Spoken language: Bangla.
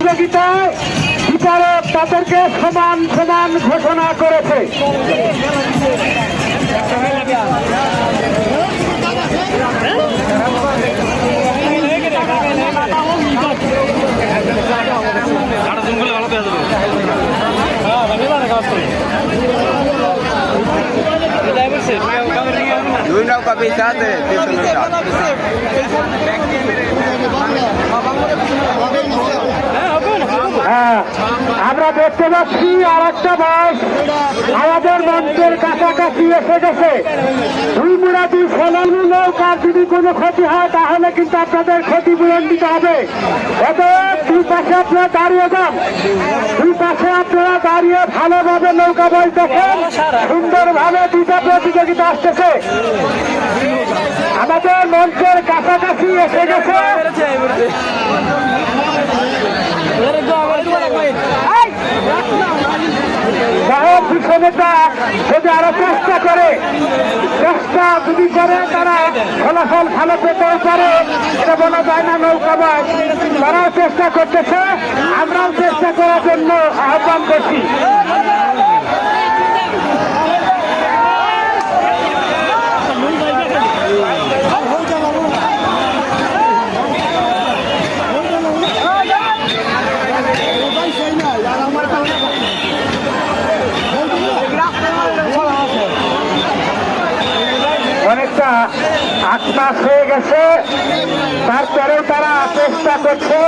প্রতিযোগিতায় বিচারক তাদেরকে সমান সমান ঘোষণা করেছে। দুই নৌকা বেশি আছে তিনশো নৌকা হ্যাঁ আমরা দেখতে পাচ্ছি আর একটা বাস। আমাদের মঞ্চের কাছাকাছি এসে গেছে। দুই মুরাদি সোনালু নৌকার যদি কোনো ক্ষতি হয়, তাহলে কিন্তু আপনাদের ক্ষতিপূরণ দিতে হবে। অতএব দুই পাশে আপনারা দাঁড়িয়ে যান। দুই পাশে আপনারা দাঁড়িয়ে ভালোভাবে নৌকা বই দেখেন। সুন্দরভাবে দুইটা প্রতিযোগিতা আসতেছে। আমাদের মঞ্চের কাছাকাছি এসে গেছে। সাহেব পিছনেটা যদি আরও চেষ্টা করে, চেষ্টা যদি করে, তারা ফলাফল ভালো পেতেও পারে, এটা বলা যায় না নৌকাবাজ। তারাও চেষ্টা করতেছে, আমরাও চেষ্টা করার জন্য আহ্বান করছি। আশপাশ হয়ে গেছে। তারপরেও তারা চেষ্টা করছে।